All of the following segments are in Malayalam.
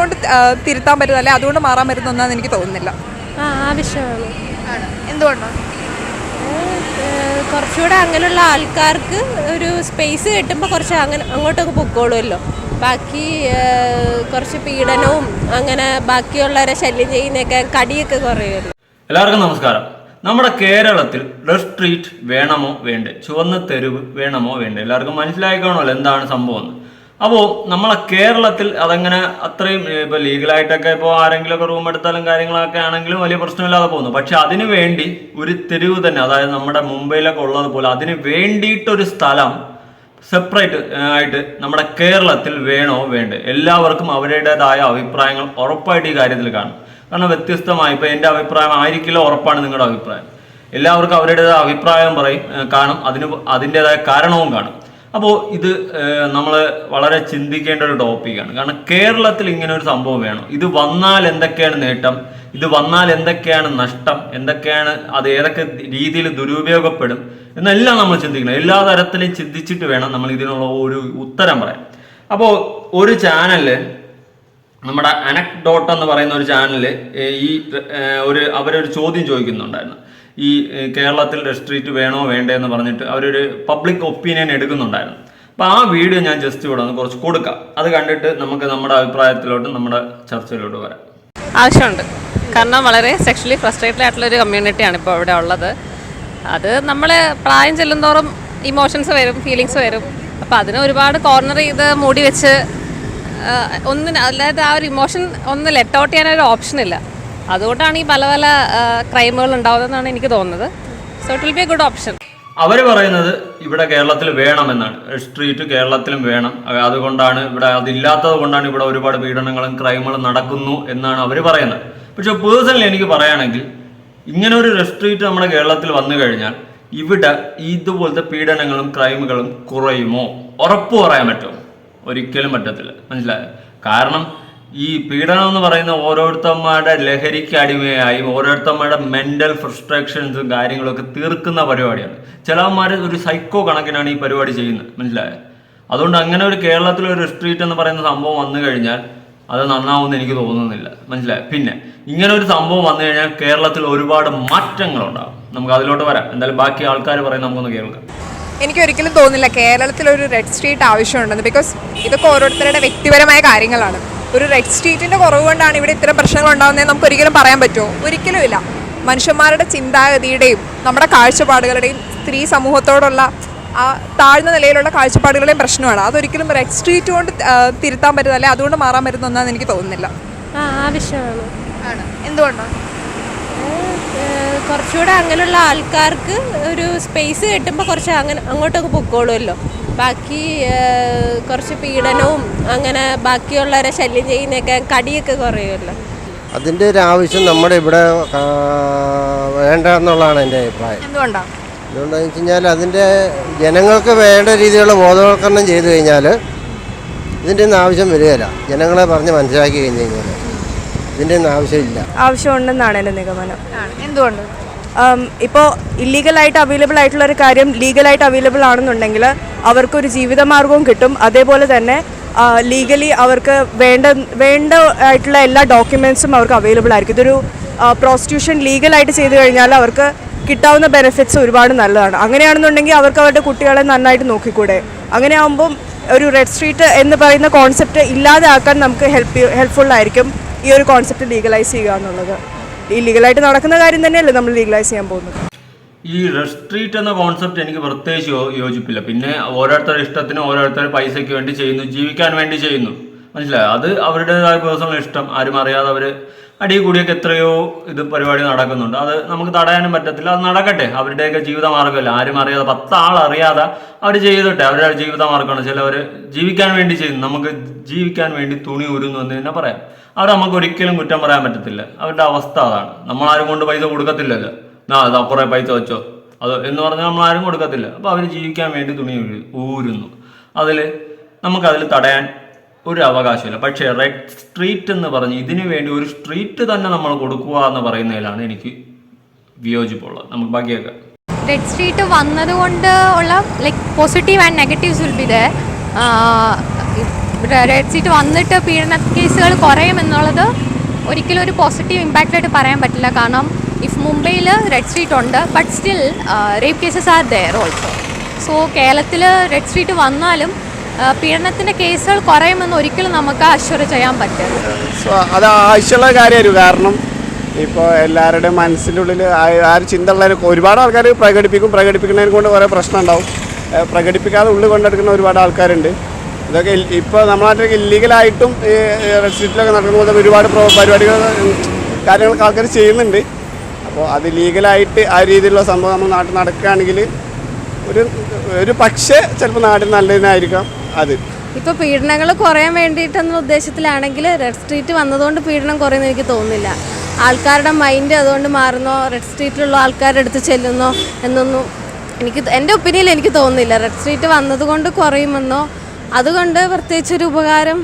കൊണ്ട് തിരുത്താൻ പറ്റുന്ന അല്ലെ അതുകൊണ്ട് മാറാൻ പറ്റുന്ന ഒന്നാന്ന് എനിക്ക് തോന്നുന്നില്ല. ആവശ്യമാണ് എന്തുകൊണ്ടാണ് കുറച്ചുകൂടെ അങ്ങനെയുള്ള ആൾക്കാർക്ക് ഒരു സ്പേസ് കിട്ടുമ്പോൾ കുറച്ച് അങ്ങനെ അങ്ങോട്ടൊക്കെ പൊക്കോളുമല്ലോ. ബാക്കി കുറച്ച് പീഡനവും അങ്ങനെ ബാക്കിയുള്ളവരെ ശല്യം ചെയ്യുന്നൊക്കെ കടിയൊക്കെ കുറയുമല്ലോ. എല്ലാവർക്കും നമസ്കാരം. നമ്മുടെ കേരളത്തിൽ റെഡ് സ്ട്രീറ്റ് വേണമോ വേണ്ടേ? ചുവന്ന തെരുവ് വേണമോ വേണ്ടേ? എല്ലാവർക്കും മനസ്സിലായിക്കണമല്ലോ എന്താണ് സംഭവം അപ്പോൾ നമ്മളെ കേരളത്തിൽ അതങ്ങനെ അത്രയും ഇപ്പോൾ ലീഗലായിട്ടൊക്കെ ആരെങ്കിലും ആരെങ്കിലുമൊക്കെ റൂം എടുത്താലും കാര്യങ്ങളൊക്കെ ആണെങ്കിലും വലിയ പ്രശ്നമില്ലാതെ പോകുന്നു. പക്ഷെ അതിനു വേണ്ടി ഒരു തെരുവ് തന്നെ അതായത് നമ്മുടെ മുംബൈയിലൊക്കെ ഉള്ളതുപോലെ അതിന് വേണ്ടിയിട്ടൊരു സ്ഥലം സെപ്പറേറ്റ് ആയിട്ട് നമ്മുടെ കേരളത്തിൽ വേണോ വേണ്ട? എല്ലാവർക്കും അവരുടേതായ അഭിപ്രായങ്ങൾ ഉറപ്പായിട്ട് ഈ കാര്യത്തിൽ കാണും. കാരണം വ്യത്യസ്തമായി ഇപ്പൊ എന്റെ അഭിപ്രായം ആയിരിക്കില്ല ഉറപ്പാണ് നിങ്ങളുടെ അഭിപ്രായം. എല്ലാവർക്കും അവരുടേതായ അഭിപ്രായം പറയും കാണും. അതിന് അതിന്റെതായ കാരണവും കാണും. അപ്പോൾ ഇത് നമ്മൾ വളരെ ചിന്തിക്കേണ്ട ഒരു ടോപ്പിക്കാണ്. കാരണം കേരളത്തിൽ ഇങ്ങനെ ഒരു സംഭവം വേണം. ഇത് വന്നാൽ എന്തൊക്കെയാണ് നേട്ടം? ഇത് വന്നാൽ എന്തൊക്കെയാണ് നഷ്ടം? എന്തൊക്കെയാണ് അത് ഏതൊക്കെ രീതിയിൽ ദുരുപയോഗപ്പെടും? എന്നെല്ലാം നമ്മൾ ചിന്തിക്കണം. എല്ലാ തരത്തിലും ചിന്തിച്ചിട്ട് വേണം നമ്മൾ ഇതിനുള്ള ഒരു ഉത്തരം പറയാൻ. അപ്പോൾ ഒരു ചാനലിൽ നമ്മുടെ അനക്ഡോട്ട് എന്ന് പറയുന്ന ഒരു ചാനലിൽ ഈ ഒരു അവരൊരു ചോദ്യം ചോദിക്കുന്നുണ്ടായിരുന്നു. ഈ കേരളത്തിൽ റെസ്ട്രീറ്റ് വേണോ വേണ്ടേ എന്ന് പറഞ്ഞിട്ട് അവരൊരു പബ്ലിക് ഒപ്പീനിയൻ എടുക്കുന്നുണ്ടായിരുന്നു. അപ്പോൾ ആ വീഡിയോ ഞാൻ ജസ്റ്റ് ഇവിടെ ഒന്ന് കുറച്ച് കൊടുക്കാം. അത് കണ്ടിട്ട് നമുക്ക് നമ്മുടെ അഭിപ്രായത്തിലോട്ട് നമ്മുടെ ചർച്ചയിലോട്ട് വരാം. ആവശ്യമുണ്ട്. കാരണം വളരെ സെക്ഷലി ഫ്രസ്ട്രേറ്റഡ് ആയിട്ടുള്ള ഒരു കമ്മ്യൂണിറ്റിയാണ് ഇപ്പോൾ ഇവിടെ ഉള്ളത്. അത് നമ്മൾ പ്രായം ചെല്ലുന്തോറും ഇമോഷൻസ് വരും ഫീലിങ്സ് വരും. അപ്പോൾ അതിനെ ഒരുപാട് കോർണർ ചെയ്ത് മൂടി വെച്ച് ഒന്നിന് അല്ലാതെ ആ ഒരു ഇമോഷൻ ഒന്ന് ലെറ്റ് ഔട്ട് ചെയ്യാനൊരു ഓപ്ഷൻ ഇല്ല. അതുകൊണ്ടാണ് ഈ പല പല ക്രൈമുകൾ ഉണ്ടാവുന്നതെന്നാണ് എനിക്ക് തോന്നുന്നത്. So it will be good option അവർ പറയുന്നത് ഇവിടെ കേരളത്തിൽ വേണമെന്നാണ്. സ്ട്രീറ്റ് കേരളത്തിലും വേണം. അതുകൊണ്ടാണ് ഇവിടെ അതില്ലാത്തത് കൊണ്ടാണ് ഇവിടെ ഒരുപാട് പീഡനങ്ങളും ക്രൈമുകളും നടക്കുന്നു എന്നാണ് അവർ പറയുന്നത്. പക്ഷെ പേഴ്സണലി എനിക്ക് പറയുകയാണെങ്കിൽ ഇങ്ങനെ ഒരു റെസ്ട്രീറ്റ് നമ്മുടെ കേരളത്തിൽ വന്നു കഴിഞ്ഞാൽ ഇവിടെ ഇതുപോലത്തെ പീഡനങ്ങളും ക്രൈമുകളും കുറയുമോ? ഉറപ്പ് പറയാൻ പറ്റുമോ? ഒരിക്കലും പറ്റത്തില്ല. മനസ്സിലായോ? കാരണം ഈ പീഡനം എന്ന് പറയുന്ന ഓരോരുത്തന്മാരുടെ ലഹരിക്ക് അടിമയായി ഓരോരുത്തന്മാരുടെ മെന്റൽ ഫ്രസ്ട്രേഷൻസും കാര്യങ്ങളൊക്കെ തീർക്കുന്ന പരിപാടിയാണ്. ചിലവന്മാർ ഒരു സൈക്കോ കണക്കിനാണ് ഈ പരിപാടി ചെയ്യുന്നത്. മനസ്സിലായോ? അതുകൊണ്ട് അങ്ങനെ ഒരു കേരളത്തിലെ ഒരു സ്ട്രീറ്റ് എന്ന് പറയുന്ന സംഭവം വന്നു കഴിഞ്ഞാൽ അത് നന്നാവുമെന്ന് എനിക്ക് തോന്നുന്നില്ല. മനസ്സിലായോ? പിന്നെ ഇങ്ങനെ ഒരു സംഭവം വന്നു കഴിഞ്ഞാൽ കേരളത്തിൽ ഒരുപാട് മാറ്റങ്ങളുണ്ടാകും. നമുക്ക് അതിലോട്ട് വരാം. എന്തായാലും ബാക്കി ആൾക്കാർ പറയുന്നത് നമുക്കൊന്ന് കേൾക്കാം. എനിക്ക് ഒരിക്കലും തോന്നുന്നില്ല കേരളത്തിൽ ഒരു റെഡ് സ്ട്രീറ്റ് ആവശ്യമുണ്ടെന്ന്. ബിക്കോസ് ഇതൊക്കെ ഓരോരുത്തരുടെ വ്യക്തിപരമായ കാര്യങ്ങളാണ്. ഒരു റെഡ് സ്ട്രീറ്റിന്റെ കുറവ് കൊണ്ടാണ് ഇവിടെ ഇത്തരം പ്രശ്നങ്ങൾ ഉണ്ടാകുന്നതെന്ന് നമുക്ക് ഒരിക്കലും പറയാൻ പറ്റുമോ? ഒരിക്കലുമില്ല മനുഷ്യന്മാരുടെ ചിന്താഗതിയുടെയും നമ്മുടെ കാഴ്ചപ്പാടുകളുടെയും സ്ത്രീ സമൂഹത്തോടുള്ള ആ താഴ്ന്ന നിലയിലുള്ള കാഴ്ചപ്പാടുകളുടെയും പ്രശ്നമാണ്. അതൊരിക്കലും റെഡ് സ്ട്രീറ്റ് കൊണ്ട് തിരുത്താൻ പറ്റുന്ന അല്ലെ അതുകൊണ്ട് മാറാൻ പറ്റുന്നൊന്നാന്ന് എനിക്ക് തോന്നുന്നില്ല. ആവശ്യമാണ് ആണ്. എന്തുകൊണ്ടാണ് കുറച്ചുകൂടെ അങ്ങനെയുള്ള ആൾക്കാർക്ക് ഒരു സ്പേസ് കിട്ടുമ്പോൾ കുറച്ച് അങ്ങനെ അങ്ങോട്ടൊക്കെ പൊക്കോളുമല്ലോ. ബാക്കി കുറച്ച് പീഡനവും അങ്ങനെ ബാക്കിയുള്ളവരെ ശല്യം ചെയ്യുന്നൊക്കെ കടിയൊക്കെ കുറയുമല്ലോ. അതിന്റെ ഒരു ആവശ്യം നമ്മുടെ ഇവിടെ വേണ്ട എന്നുള്ളതാണ് എന്റെ അഭിപ്രായം. എന്തുകൊണ്ടാണ് എന്തുകൊണ്ടാണെന്ന് വെച്ച് കഴിഞ്ഞാൽ അതിന്റെ ജനങ്ങൾക്ക് വേണ്ട രീതിയിലുള്ള ബോധവൽക്കരണം ചെയ്തു കഴിഞ്ഞാൽ ഇതിന്റെ ഒന്നും ആവശ്യം വരികയില്ല. ജനങ്ങളെ പറഞ്ഞ് മനസ്സിലാക്കി കഴിഞ്ഞ് കഴിഞ്ഞാൽ ഇതിന്റെ ഒന്നും ആവശ്യമില്ല. ആവശ്യമുണ്ടെന്നാണ് എന്റെ നിഗമനം. എന്തുകൊണ്ട്? ഇപ്പോൾ ഇല്ലീഗലായിട്ട് അവൈലബിൾ ആയിട്ടുള്ള ഒരു കാര്യം ലീഗലായിട്ട് അവൈലബിൾ ആണെന്നുണ്ടെങ്കിൽ അവർക്കൊരു ജീവിതമാർഗവും കിട്ടും. അതേപോലെ തന്നെ ലീഗലി അവർക്ക് വേണ്ട വേണ്ട ആയിട്ടുള്ള എല്ലാ ഡോക്യുമെൻസും അവർക്ക് അവൈലബിൾ ആയിരിക്കും. ഇതൊരു പ്രോസ്റ്റിറ്റ്യൂഷൻ ലീഗലായിട്ട് ചെയ്തു കഴിഞ്ഞാൽ അവർക്ക് കിട്ടാവുന്ന ബെനിഫിറ്റ്സ് ഒരുപാട് നല്ലതാണ്. അങ്ങനെയാണെന്നുണ്ടെങ്കിൽ അവർക്ക് അവരുടെ കുട്ടികളെ നന്നായിട്ട് നോക്കിക്കൂടെ. അങ്ങനെ ആകുമ്പം ഒരു റെഡ് സ്ട്രീറ്റ് എന്ന് പറയുന്ന കോൺസെപ്റ്റ് ഇല്ലാതെ ആക്കാൻ നമുക്ക് ഹെൽപ്പ് ഹെൽപ്ഫുൾ ആയിരിക്കും ഈ ഒരു കോൺസെപ്റ്റ് ലീഗലൈസ് ചെയ്യുക എന്നുള്ളത്. ഈ ലീഗലായിട്ട് നടക്കുന്ന കാര്യം തന്നെയല്ലേ നമ്മൾ ലീഗലൈസ് ചെയ്യാൻ പോകുന്നത്? ഈ റെസ്ട്രീറ്റ് എന്ന കോൺസെപ്റ്റ് എനിക്ക് പ്രത്യേകിച്ച് യോജിപ്പില്ല. പിന്നെ ഓരോരുത്തരുടെ ഇഷ്ടത്തിന് ഓരോരുത്തർ പൈസയ്ക്ക് വേണ്ടി ചെയ്യുന്നു ജീവിക്കാൻ വേണ്ടി ചെയ്യുന്നു. മനസ്സിലായോ? അത് അവരുടേതായ പേഴ്സണൽ ഇഷ്ടം. ആരും അറിയാതെ അവർ അടി കൂടിയൊക്കെ എത്രയോ ഇത് പരിപാടി നടക്കുന്നുണ്ട്. അത് നമുക്ക് തടയാനും പറ്റത്തില്ല. അത് നടക്കട്ടെ. അവരുടെയൊക്കെ ജീവിത മാർഗമല്ല? ആരും അറിയാതെ പത്ത് ആൾ അറിയാതെ അവർ ചെയ്തിട്ടെ. അവരുടെ ജീവിത മാർഗമാണ്. ചിലവർ ജീവിക്കാൻ വേണ്ടി ചെയ്യുന്നു. നമുക്ക് ജീവിക്കാൻ വേണ്ടി തുണി ഉരുന്നു എന്ന് തന്നെ പറയാം. അവർ നമുക്ക് ഒരിക്കലും കുറ്റം പറയാൻ പറ്റത്തില്ല. അവരുടെ അവസ്ഥ അതാണ്. നമ്മളാരും കൊണ്ട് പൈസ കൊടുക്കത്തില്ലല്ലോ. ആ അത് കുറേ പൈസ വെച്ചോ. അത് എന്ന് പറഞ്ഞാൽ നമ്മൾ ആരും കൊടുക്കത്തില്ല. അപ്പോൾ അവർ ജീവിക്കാൻ വേണ്ടി തുണി ഊരി- ഊരുന്നു. അതിൽ നമുക്കതിൽ തടയാൻ ഒരു അവകാശമില്ല. പക്ഷേ റെഡ് സ്ട്രീറ്റ് എന്ന് പറഞ്ഞ് ഇതിനു വേണ്ടി ഒരു സ്ട്രീറ്റ് തന്നെ നമ്മൾ കൊടുക്കുക എന്ന് പറയുന്നതിലാണ് എനിക്ക് വിയോജിപ്പുള്ളത്. നമുക്ക് ബാക്കിയൊക്കെ. റെഡ് സ്ട്രീറ്റ് വന്നതുകൊണ്ട് ഉള്ള like positive and negatives will be the red street വന്നിട്ട് പീഡന കേസുകൾ കുറയും എന്നുള്ളത് ഒരിക്കലും ഒരു പോസിറ്റീവ് ഇമ്പാക്റ്റ് ആയിട്ട് പറയാൻ പറ്റില്ല. കാരണം ഇഫ് മുംബൈയിൽ റെഡ് സ്ട്രീറ്റ് ഉണ്ട് but still rape cases are there also so കേരളത്തിൽ റെഡ് സ്ട്രീറ്റ് വന്നാലും ആ, പീഡനത്തിന്റെ കേസുകൾ കുറയുമെന്ന് ഒരിക്കലും നമുക്ക് അഷ്വർ ചെയ്യാൻ പറ്റും സോ അത് ആവശ്യമുള്ള കാര്യമായിരുന്നു. കാരണം ഇപ്പോൾ എല്ലാവരുടെയും മനസ്സിന്റെ ഉള്ളിൽ ആ- ചിന്ത ഉള്ളതിന് ഒരുപാട് ആൾക്കാർ പ്രകടിപ്പിക്കും പ്രകടിപ്പിക്കുന്നതിനെ കൊണ്ട് കുറേ പ്രശ്നം ഉണ്ടാവും പ്രകടിപ്പിക്കാതെ ഉള്ളിൽ കൊണ്ടെടുക്കുന്ന ഒരുപാട് ആൾക്കാരുണ്ട്. ഇതൊക്കെ ഇപ്പോൾ നമ്മുടെ നാട്ടിലൊക്കെ ഇല്ലീഗലായിട്ടും ഈ റെസ്ട്രിക്റ്റിലൊക്കെ നടക്കുന്ന പോലത്തെ ഒരുപാട് പരിപാടികൾ കാര്യങ്ങളൊക്കെ ആൾക്കാർ ചെയ്യുന്നുണ്ട്. അപ്പോൾ അത് ലീഗലായിട്ട് ആ രീതിയിലുള്ള സംഭവം നമ്മൾ നാട്ടിൽ നടക്കുകയാണെങ്കിൽ ഒരു ഒരു പക്ഷേ ചിലപ്പോൾ നാട്ടിൽ നല്ലതിനായിരിക്കാം. അത്. ഇപ്പൊ പീഡനങ്ങൾ കുറയാൻ വേണ്ടിയിട്ടെന്ന ഉദ്ദേശത്തിലാണെങ്കിൽ റെഡ് സ്ട്രീറ്റ് വന്നതുകൊണ്ട് പീഡനം കുറയുന്നു എനിക്ക് തോന്നുന്നില്ല. ആൾക്കാരുടെ മൈൻഡ് അതുകൊണ്ട് മാറുന്നോ റെഡ് സ്ട്രീറ്റിലുള്ള ആൾക്കാരുടെ അടുത്ത് ചെല്ലുന്നോ എന്നൊന്നും എനിക്ക് എന്റെ ഒപ്പീനിയൻ എനിക്ക് തോന്നുന്നില്ല. റെഡ് സ്ട്രീറ്റ് വന്നതുകൊണ്ട് കുറയുമെന്നോ അതുകൊണ്ട് പ്രത്യേകിച്ചൊരു ഉപകാരം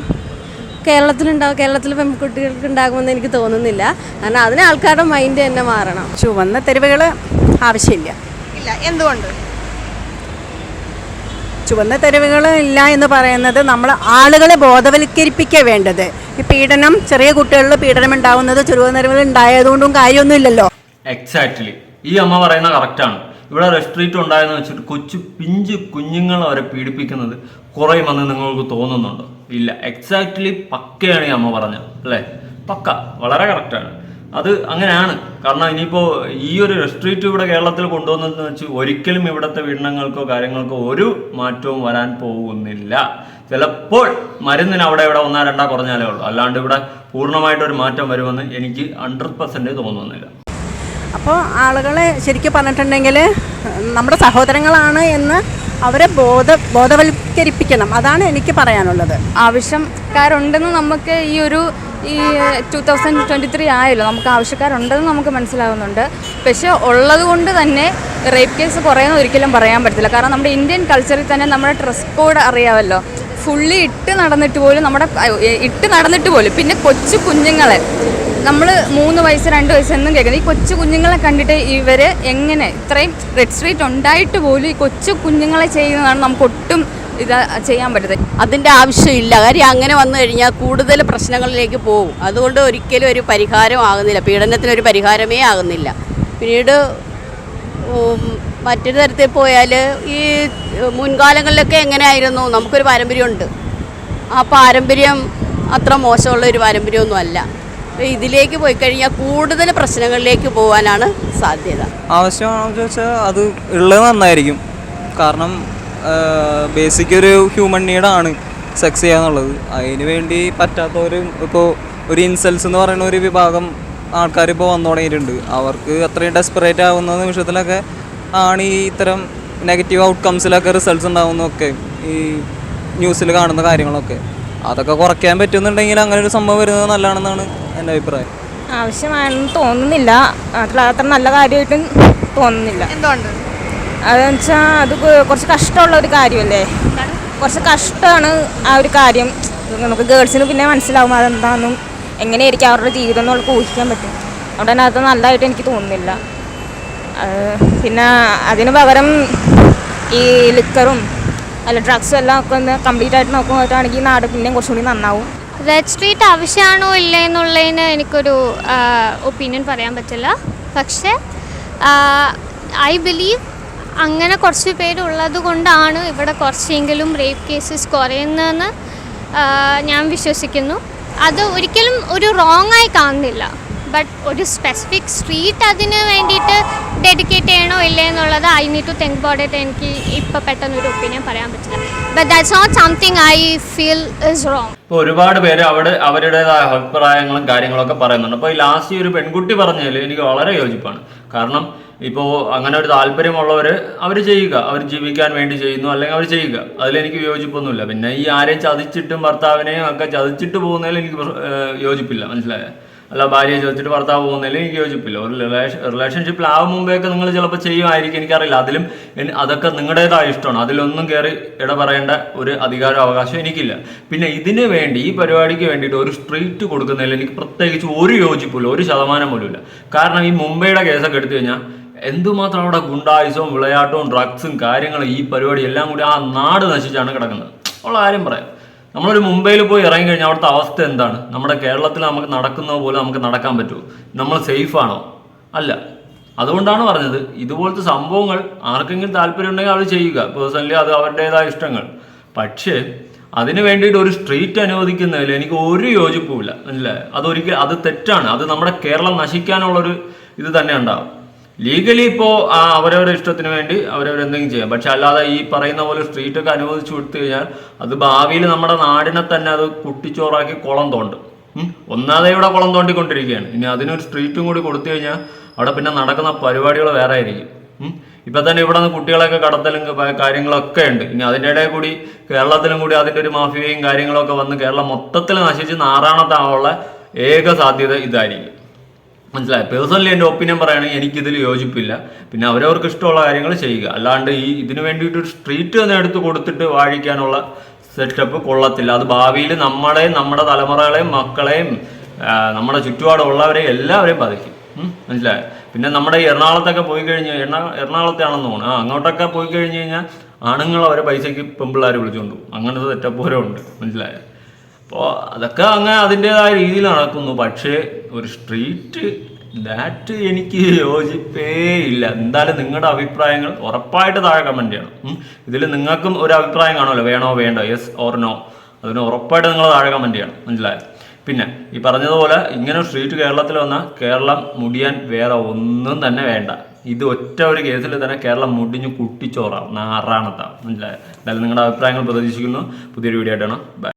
കേരളത്തിലുണ്ടാവും കേരളത്തിലെ പെൺകുട്ടികൾക്ക് ഉണ്ടാകുമെന്ന് എനിക്ക് തോന്നുന്നില്ല. കാരണം അതിന് ആൾക്കാരുടെ മൈൻഡ് തന്നെ മാറണം. ചുവന്ന തെരുവുകൾ ആവശ്യമില്ല. ഇല്ല എന്തുകൊണ്ട്? ചുവന്ന തെരുവുകൾ ഇല്ല എന്ന് പറയുന്നത് നമ്മൾ ആളുകളെ ബോധവൽക്കരിപ്പിക്കുക വേണ്ടത്. ഈ പീഡനം ചെറിയ കുട്ടികളിൽ പീഡനം ഉണ്ടാവുന്നത് ചുവന്ന തെരുവുകൾ ഉണ്ടായതുകൊണ്ടും കാര്യമൊന്നുമില്ലല്ലോ. എക്സാക്ട്ലി ഈ അമ്മ പറയുന്ന കറക്റ്റാണ് ഇവിടെ റെസ്ട്രീറ്റ് ഉണ്ടായെന്ന് വെച്ചിട്ട് കൊച്ചു പിഞ്ച് കുഞ്ഞുങ്ങൾ അവരെ പീഡിപ്പിക്കുന്നത് കുറയുമെന്ന് നിങ്ങൾക്ക് തോന്നുന്നുണ്ടോ? ഇല്ല. എക്സാക്ട്ലി പക്കയാണ് ഈ അമ്മ പറഞ്ഞത്. അല്ലേ? പക്ക. വളരെ കറക്റ്റാണ് അത് അങ്ങനെയാണ്. കാരണം ഇനിയിപ്പോൾ ഈ ഒരു റെസ്ട്രീറ്റ് ഇവിടെ കേരളത്തിൽ കൊണ്ടുവന്നെന്ന് വെച്ച് ഒരിക്കലും ഇവിടുത്തെ പീഡനങ്ങൾക്കോ കാര്യങ്ങൾക്കോ ഒരു മാറ്റവും വരാൻ പോകുന്നില്ല. ചിലപ്പോൾ മരുന്നിന് അവിടെ ഇവിടെ ഒന്നാ രണ്ടാ കുറഞ്ഞാലേ ഉള്ളൂ. അല്ലാണ്ട് ഇവിടെ പൂർണമായിട്ടൊരു മാറ്റം വരുമെന്ന് എനിക്ക് ഹൺഡ്രഡ് പെർസെന്റ് തോന്നുന്നില്ല. അപ്പോൾ ആളുകളെ ശരിക്കും പറഞ്ഞിട്ടുണ്ടെങ്കിൽ നമ്മുടെ സഹോദരങ്ങളാണ് എന്ന് അവരെ ബോധ ബോധവൽക്കരിപ്പിക്കണം. അതാണ് എനിക്ക് പറയാനുള്ളത്. ആവശ്യക്കാരുണ്ടെന്ന് നമുക്ക് ഈ ഒരു ഈ ടു തൗസൻഡ് ട്വന്റി ത്രീ ആയല്ലോ. നമുക്ക് ആവശ്യക്കാരുണ്ടെന്ന് നമുക്ക് മനസ്സിലാകുന്നുണ്ട് പക്ഷേ ഉള്ളത് കൊണ്ട് തന്നെ റേപ്പ് കേസ് കുറയുന്ന ഒരിക്കലും പറയാൻ പറ്റത്തില്ല. കാരണം നമ്മുടെ ഇന്ത്യൻ കൾച്ചറിൽ തന്നെ നമ്മുടെ ഡ്രസ് കോഡ് അറിയാമല്ലോ. ഫുള്ളി ഇട്ട് നടന്നിട്ട് പോലും നമ്മുടെ ഇട്ട് നടന്നിട്ട് പോലും പിന്നെ കൊച്ചു കുഞ്ഞുങ്ങളെ നമ്മൾ മൂന്ന് വയസ്സ് രണ്ട് വയസ്സ് എന്നും കേൾക്കുന്നത്. ഈ കൊച്ചു കുഞ്ഞുങ്ങളെ കണ്ടിട്ട് ഇവർ എങ്ങനെ ഇത്രയും റെഡ് സ്ട്രീറ്റ് ഉണ്ടായിട്ട് പോലും ഈ കൊച്ചു കുഞ്ഞുങ്ങളെ ചെയ്യുന്നതാണ് നമുക്ക് ഒട്ടും ഇത് ചെയ്യാൻ പറ്റത്തില്ല. അതിന്റെ ആവശ്യമില്ല. കാര്യം അങ്ങനെ വന്നു കഴിഞ്ഞാൽ കൂടുതൽ പ്രശ്നങ്ങളിലേക്ക് പോകും. അതുകൊണ്ട് ഒരിക്കലും ഒരു പരിഹാരം ആകുന്നില്ല. പീഡനത്തിനൊരു പരിഹാരമേ ആകുന്നില്ല. പിന്നീട് മറ്റൊരു തരത്തിൽ പോയാൽ ഈ മുൻകാലങ്ങളിലൊക്കെ എങ്ങനെയായിരുന്നു? നമുക്കൊരു പാരമ്പര്യമുണ്ട്. ആ പാരമ്പര്യം അത്ര മോശമുള്ള ഒരു പാരമ്പര്യമൊന്നും അല്ല ഇതിലേക്ക് പോയി കഴിഞ്ഞാൽ കൂടുതൽ പ്രശ്നങ്ങളിലേക്ക് പോകാനാണ് സാധ്യത. ആവശ്യമാണോ ചോദിച്ചാൽ അത് ഉള്ളത് നന്നായിരിക്കും. കാരണം ബേസിക് ഒരു ഹ്യൂമൻ നീഡാണ് സെക്സ് ചെയ്യാന്നുള്ളത്. അതിന് വേണ്ടി പറ്റാത്തവരും ഇപ്പോൾ ഒരു ഇൻസൽസ് എന്ന് പറയുന്ന ഒരു വിഭാഗം ആൾക്കാർ ഇപ്പോൾ വന്നു തുടങ്ങിയിട്ടുണ്ട്. അവർക്ക് അത്രയും ഡെസ്പറേറ്റ് ആവുന്ന നിമിഷത്തിലൊക്കെ ആണ് ഈ ഇത്തരം നെഗറ്റീവ് ഔട്ട്കംസിലൊക്കെ റിസൾട്ട്സ് ഉണ്ടാവുന്നതൊക്കെ ഈ ന്യൂസിൽ കാണുന്ന കാര്യങ്ങളൊക്കെ. അതൊക്കെ കുറയ്ക്കാൻ പറ്റുന്നുണ്ടെങ്കിൽ അങ്ങനെ ഒരു സംഭവം വരുന്നത് നല്ലതാണെന്നാണ് എന്റെ അഭിപ്രായം? ആവശ്യമാണെന്ന് തോന്നുന്നില്ല. അത്ര അത്ര നല്ല കാര്യമായിട്ടും തോന്നുന്നില്ല. എന്തുകൊണ്ട്? അതെന്ന് വെച്ചാൽ അത് കുറച്ച് കഷ്ടമുള്ള ഒരു കാര്യമല്ലേ? കുറച്ച് കഷ്ടമാണ് ആ ഒരു കാര്യം. നമുക്ക് ഗേൾസിന് പിന്നെ മനസ്സിലാവും അതെന്താണെന്നും എങ്ങനെയായിരിക്കും അവരുടെ ജീവിതം എന്നുള്ളത് ഊഹിക്കാൻ പറ്റും. അതുകൊണ്ട് തന്നെ അത് നല്ലതായിട്ട് എനിക്ക് തോന്നുന്നില്ല. പിന്നെ അതിന് പകരം ഈ ലിക്കറും അല്ല ഡ്രഗ്സും എല്ലാം ഒക്കെ ഒന്ന് കംപ്ലീറ്റ് ആയിട്ട് നോക്കുകയാണെങ്കിൽ നാട് പിന്നെയും കുറച്ചുകൂടി നന്നാവും. റെഡ് സ്ട്രീറ്റ് ആവശ്യമാണോ ഇല്ലേ എന്നുള്ളതിന് എനിക്കൊരു ഒപ്പീനിയൻ പറയാൻ പറ്റില്ല. പക്ഷേ ഐ ബിലീവ് അങ്ങനെ കുറച്ച് പേരുള്ളത് കൊണ്ടാണ് ഇവിടെ കുറച്ചെങ്കിലും റേപ്പ് കേസസ് കുറയുന്നതെന്ന് ഞാൻ വിശ്വസിക്കുന്നു. അത് ഒരിക്കലും ഒരു റോങ് ആയി കാണുന്നില്ല. ബട്ട് ഒരു സ്പെസിഫിക് സ്ട്രീറ്റ് അതിന് വേണ്ടിയിട്ട് ഡെഡിക്കേറ്റ് ചെയ്യണോ ഇല്ലേ എന്നുള്ളത് I need to think about it എനിക്ക് ഇപ്പോൾ പെട്ടെന്ന് ഒരു ഒപ്പീനിയൻ പറയാൻ പറ്റില്ല. But that's not something I feel is wrong ഒരുപാട് പേര് അവിടെ അവരുടേതായ അഭിപ്രായങ്ങളും കാര്യങ്ങളൊക്കെ പറയുന്നുണ്ട്. അപ്പോൾ ഈ ലാസ്റ്റ് ഒരു പെൺകുട്ടി പറഞ്ഞതിൽ എനിക്ക് വളരെ യോജിപ്പാണ്. കാരണം ഇപ്പോൾ അങ്ങനെ ഒരു താല്പര്യമുള്ളവർ അവർ ചെയ്യുക. അവർ ജീവിക്കാൻ വേണ്ടി ചെയ്യുന്നു അല്ലെങ്കിൽ അവർ ചെയ്യുക. അതിലെനിക്ക് യോജിപ്പൊന്നുമില്ല. പിന്നെ ഈ ആരെയും ചതിച്ചിട്ടും ഭർത്താവിനെയും ഒക്കെ ചതിച്ചിട്ട് പോകുന്നതിൽ എനിക്ക് യോജിപ്പില്ല. മനസ്സിലായ? അല്ല ഭാര്യയെ ചോദിച്ചിട്ട് ഭർത്താവ് പോകുന്നതിൽ എനിക്ക് യോജിപ്പില്ല. ഒരു റിലേഷൻ റിലേഷൻഷിപ്പിലാവും മുമ്പേയൊക്കെ നിങ്ങൾ ചിലപ്പോൾ ചെയ്യുമായിരിക്കും. എനിക്കറിയില്ല. അതിലും അതൊക്കെ നിങ്ങളുടേതായ ഇഷ്ടമാണ്. അതിലൊന്നും കയറി ഇട പറയേണ്ട ഒരു അധികാര അവകാശം എനിക്കില്ല. പിന്നെ ഇതിന് വേണ്ടി ഈ പരിപാടിക്ക് വേണ്ടിയിട്ട് ഒരു സ്ട്രീറ്റ് കൊടുക്കുന്നതിൽ എനിക്ക് പ്രത്യേകിച്ച് ഒരു യോജിപ്പില്ല. ഒരു ശതമാനം പോലും ഇല്ല കാരണം ഈ മുംബൈയുടെ കേസൊക്കെ എടുത്തു കഴിഞ്ഞാൽ എന്തുമാത്രം അവിടെ ഗുണ്ടായുസവും വിളയാട്ടവും ഡ്രഗ്സും കാര്യങ്ങളും ഈ പരിപാടി എല്ലാം കൂടി ആ നാട് നശിച്ചാണ് കിടക്കുന്നത്. ഉള്ള കാര്യം പറയാം. നമ്മളൊരു മുംബൈയിൽ പോയി ഇറങ്ങി കഴിഞ്ഞാൽ അവിടുത്തെ അവസ്ഥ എന്താണ്? നമ്മുടെ കേരളത്തിൽ നമുക്ക് നടക്കുന്ന പോലെ നമുക്ക് നടക്കാൻ പറ്റുമോ നമ്മൾ സേഫ് ആണോ? അല്ല. അതുകൊണ്ടാണ് പറഞ്ഞത് ഇതുപോലത്തെ സംഭവങ്ങൾ ആർക്കെങ്കിലും താല്പര്യം ഉണ്ടെങ്കിൽ അവർ ചെയ്യുക. പേഴ്സണലി അത് അവരുടേതായ ഇഷ്ടങ്ങൾ. പക്ഷേ അതിന് വേണ്ടിയിട്ട് ഒരു സ്ട്രീറ്റ് അനുവദിക്കുന്നതിൽ എനിക്ക് ഒരു യോജിപ്പുമില്ല. അല്ലേ അതൊരിക്കൽ അത് തെറ്റാണ്. അത് നമ്മുടെ കേരളം നശിക്കാനുള്ളൊരു ഇത് തന്നെ ഉണ്ടാവും ലീഗലി ഇപ്പോൾ അവരവരുടെ ഇഷ്ടത്തിന് വേണ്ടി അവരവരെന്തെങ്കിലും ചെയ്യാം. പക്ഷെ അല്ലാതെ ഈ പറയുന്ന പോലെ സ്ട്രീറ്റൊക്കെ അനുവദിച്ചു കൊടുത്തു കഴിഞ്ഞാൽ അത് ഭാവിയിൽ നമ്മുടെ നാടിനെ തന്നെ അത് കുട്ടിച്ചോറാക്കി കുളം തോണ്ട്. ഒന്നാതെ ഇവിടെ കുളം തോണ്ടിക്കൊണ്ടിരിക്കുകയാണ്. ഇനി അതിനൊരു സ്ട്രീറ്റും കൂടി കൊടുത്തു കഴിഞ്ഞാൽ അവിടെ പിന്നെ നടക്കുന്ന പരിപാടികൾ വേറെ ആയിരിക്കും. ഇപ്പൊ തന്നെ ഇവിടെ നിന്ന് കുട്ടികളൊക്കെ കടത്തലും കാര്യങ്ങളൊക്കെ ഉണ്ട്. ഇനി അതിന്റെ ഇടയിൽ കൂടി കേരളത്തിലും കൂടി അതിന്റെ ഒരു മാഫിയയും കാര്യങ്ങളൊക്കെ വന്ന് കേരളം മൊത്തത്തിൽ നശിച്ച് നാറാണത്താവുള്ള ഏക സാധ്യത ഇതായിരിക്കും. മനസ്സിലായി? പേഴ്സണലി എന്റെ ഒപ്പീനിയൻ പറയുകയാണെങ്കിൽ എനിക്കിതിൽ യോജിപ്പില്ല. പിന്നെ അവരവർക്ക് ഇഷ്ടമുള്ള കാര്യങ്ങൾ ചെയ്യുക. അല്ലാണ്ട് ഈ ഇതിന് വേണ്ടിയിട്ട് സ്ട്രീറ്റ് തന്നെ എടുത്ത് കൊടുത്തിട്ട് വാഴിക്കാനുള്ള സെറ്റപ്പ് കൊള്ളത്തില്ല. അത് ഭാവിയിൽ നമ്മളെയും നമ്മുടെ തലമുറകളെയും മക്കളെയും നമ്മുടെ ചുറ്റുപാടുള്ളവരെയും എല്ലാവരെയും ബാധിക്കും. മനസ്സിലായി? പിന്നെ നമ്മുടെ ഈ എറണാകുളത്തൊക്കെ പോയി കഴിഞ്ഞ് എറണാ എറണാകുളത്താണെന്ന് തോന്നുന്നു. ആ അങ്ങോട്ടൊക്കെ പോയി കഴിഞ്ഞ് കഴിഞ്ഞാൽ ആണുങ്ങൾ അവരെ പൈസയ്ക്ക് പെമ്പിള്ളാർ വിളിച്ചുകൊണ്ട് പോകും. അങ്ങനത്തെ സെറ്റപ്പ് ഓരോ ഉണ്ട്. മനസ്സിലായോ? അപ്പോൾ അതൊക്കെ അങ്ങനെ അതിന്റെതായ രീതിയിൽ നടക്കുന്നു. പക്ഷേ ഒരു സ്ട്രീറ്റ് ദാറ്റ് എനിക്ക് യോജിപ്പേ ഇല്ല എന്തായാലും നിങ്ങളുടെ അഭിപ്രായങ്ങൾ ഉറപ്പായിട്ട് താഴെ കമന്റ് ചെയ്യണം. ഇതിൽ നിങ്ങൾക്കും ഒരു അഭിപ്രായം കാണുമല്ലോ. വേണോ വേണ്ടോ? യെസ് ഓർ നോ അതിന് ഉറപ്പായിട്ട് നിങ്ങൾ താഴെ കമന്റ് ചെയ്യണം. മനസ്സിലായോ? പിന്നെ ഈ പറഞ്ഞതുപോലെ ഇങ്ങനെ സ്ട്രീറ്റ് കേരളത്തിൽ വന്നാൽ കേരളം മുടിയാൻ വേറെ ഒന്നും തന്നെ വേണ്ട. ഇത് ഒറ്റ ഒരു കേസിൽ തന്നെ കേരളം മുടിഞ്ഞു കുട്ടിച്ചോറാം നാറാണത്താം. മനസ്സിലായോ? എന്തായാലും നിങ്ങളുടെ അഭിപ്രായങ്ങൾ പ്രതീക്ഷിക്കുന്നു. പുതിയൊരു വീഡിയോ ആയിട്ടാണ് ബൈ